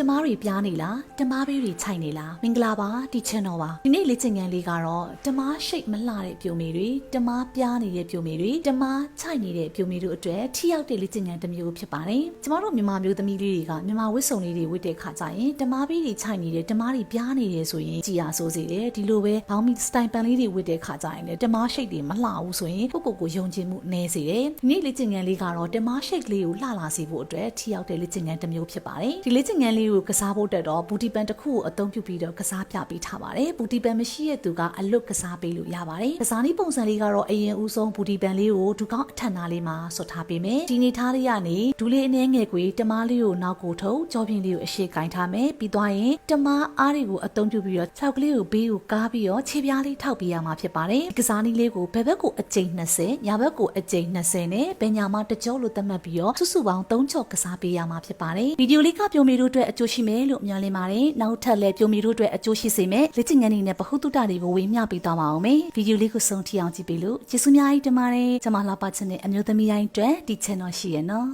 တမားတွေပြားနေလားတမားဘေးတွေခြိုက်နေလားမင်္ဂလာပါဒီ channel ပါဒီနေ့လေ့ကျင့်ခန်းလေးကတော့တမားရှိတ်မလှတဲ့ပြိုမေတွေတမားပြားနေတဲ့ပြိုမေတွေတမားခြိုက်နေတဲ့ပြိုမေတို့အတွက်ထိရောက်တဲ့လေ့ကျင့်ခန်းတစ်မျိုးဖြစ်ပါတယ်ကျမတို့မြန်မာမျိုးသမီးလေးတွေကမြန်မာဝတ်စုံလေးတွေဝတ်တဲ့ခါကျရင်တမားဘေးတွေခြိုက်နေတယ်တမားတွေပြားနေတယ်ဆိုရင်ကြည်ရဆိုးစေတယ်ဒီလိုပဲဘောင်းမီစတိုင်ပန်လေးတွေဝတ်တဲ့ခါကျရင်လည်းတမားရှိတ်တွေမလှဘူးဆိုရင်ကိုယ့်ကိုယ်ကိုယုံကြည်မှုနည်းစေတယ်ဒီနေ့လေ့ကျင့်ခန်းလေးကတော့တမားရှိတ်လေးကိုလှလာစေဖို့အတွက်ထိရောက်တဲ့လေ့ကျင့်ခန်းတစ်မျိုးဖြစ်ပါတယ်ဒီလေ့ကျင့်ခန်းလေးကိုကစားဖို့တက်တော့ဘူတီပန်တစ်ခုကိုအသုံးပြုပြီးတော့ကစားပြပေးထားပါတယ်ဘူတီပန်မရှိတဲ့သူကအလွတ်ကစားပေးလို့ရပါတယ်ကစားနည်းပုံစံလေးကတော့အရင်ဦးဆုံးဘူတီပန်လေးကိုဒူကောင်းအထက်နာလေးမှာဆွတ်ထားပေးမယ်ဒီနေထားလေးကနေဒူလေးအနှဲငယ်ကွေတမားလေးကိုနောက်ကိုထုတ်ကြောပြင်းလေးကိုအရှိကင်ထားမယ်ပြီးသွားရင်တမားအားတွေကိုအသုံးပြုပြီးတော့ခြောက်ကလေးကိုဘေးကိုကားပြီးတော့ခြေပြားလေးထောက်ပေးရမှာဖြစ်ပါတယ်ဒီကစားနည်းလေးကိုဘယ်ဘက်ကိုအကျိန်20ညာဘက်ကိုအကျိန်20နဲ့ဘယ်ညာမှာတစ်ကြောလို့သတ်မှတ်ပြီးတော့စုစုပေါင်း3ချော့ကစားပေးရမှာဖြစ်ပါတယ်ဗီဒီယိုလေးကပြုံးမီတို့အတွက်အကျိုးရှိမယ်လို့မျှော်လင့်ပါတယ်နောက်ထပ်လည်းပြုံးမီတို့အတွက်အကျိုးရှိစေမယ်လေ့ကျင့်ခန်းတွေနဲ့ဗဟုသုတတွေကိုဝေမျှပေးသွားပါအောင်မယ်ဗီဒီယိုလေးကိုဆုံးထိအောင်ကြည့်ပေးလို့ကျေးဇူးများကြီးတင်ပါတယ်ကျွန်မလှပချက်နဲ့အမျိုးသမီးတိုင်းအတွက်ဒီ channel ရှိရနော်